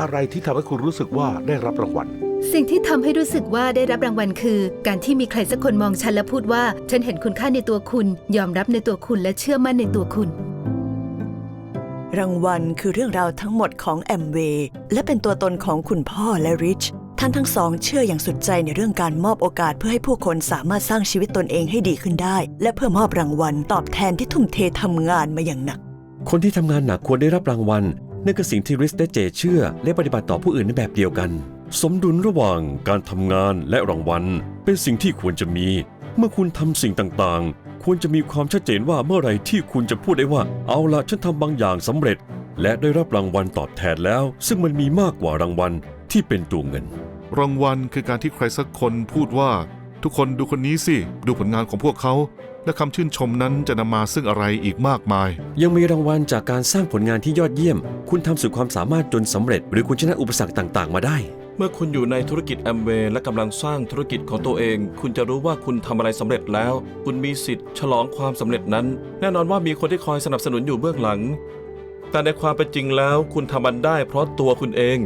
อะไรที่ทำให้คุณรู้สึกว่าได้รับรางวัล สิ่งที่ทำให้รู้สึกว่าได้รับรางวัลคือ การที่มีใครสักคนมองฉันและพูดว่า ฉันเห็นคุณค่าในตัวคุณ ยอมรับในตัวคุณและเชื่อมั่นในตัวคุณ รางวัลคือเรื่องราวทั้งหมดของแอมเวย์และเป็นตัวตนของคุณพ่อและริชท่านทั้งสองเชื่ออย่างสุดใจในเรื่องการมอบโอกาสเพื่อให้ผู้คนสามารถสร้างชีวิตตนเองให้ดีขึ้นได้ และเพื่อมอบรางวัลตอบแทนที่ทุ่มเททำงานมาอย่างหนัก คนที่ทำงานหนักควรได้รับรางวัล นั่นคือสิ่งที่ริสและเจเชื่อ และปฏิบัติต่อผู้อื่นในแบบเดียวกัน สมดุลระหว่างการทำงานและรางวัล เป็นสิ่งที่ควรจะมี เมื่อคุณทำสิ่งต่างๆ ควรจะมีความชัดเจนว่าเมื่อไรที่คุณจะพูดได้ว่า เอาละฉันทำบางอย่างสำเร็จ และได้รับรางวัลตอบแทนแล้ว ซึ่งมันมีมากกว่ารางวัลที่เป็นตัวเงิน รางวัลคือการที่ใครสักคนพูดว่า ทุกคนดูคนนี้สิ ดูผลงานของพวกเขา และคำชื่นชมนั้นจะนำมาซึ่งอะไรอีกมากมาย ยังมีรางวัลจากการสร้างผลงานที่ยอดเยี่ยม คุณทำสุดความสามารถจนสำเร็จ หรือคุณชนะอุปสรรคต่างๆ มาได้ เมื่อคุณอยู่ในธุรกิจแอมเวย์และกำลังสร้างธุรกิจของตัวเอง คุณจะรู้ว่าคุณทำอะไรสำเร็จแล้ว คุณมีสิทธิ์ฉลองความสำเร็จนั้น แน่นอนว่ามีคนที่คอยสนับสนุนอยู่เบื้องหลัง แต่ในความเป็นจริงแล้วคุณทำมันได้เพราะตัวคุณเอง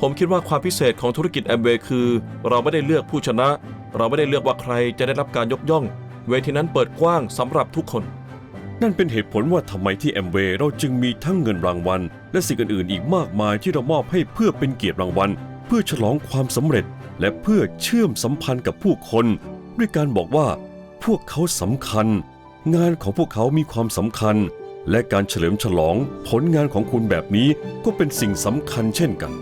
ผมคิดว่าความพิเศษของธุรกิจแอมเวย์คือ เราไม่ได้เลือกผู้ชนะ เราไม่ได้เลือกว่าใครจะได้รับการยกย่อง เวทีนั้นเปิดกว้างสำหรับทุกคน นั่นเป็นเหตุผลว่าทำไมที่แอมเวย์เราจึงมีทั้งเงินรางวัล และสิ่งอื่นๆ อีกมากมายที่เรามอบให้เพื่อเป็นเกียรติรางวัล เพื่อฉลองความสำเร็จ และเพื่อเชื่อมสัมพันธ์กับผู้คน ด้วยการบอกว่า พวกเขาสำคัญ งานของพวกเขามีความสำคัญ และการเฉลิมฉลองผลงานของคุณแบบนี้ก็เป็นสิ่งสำคัญเช่นกัน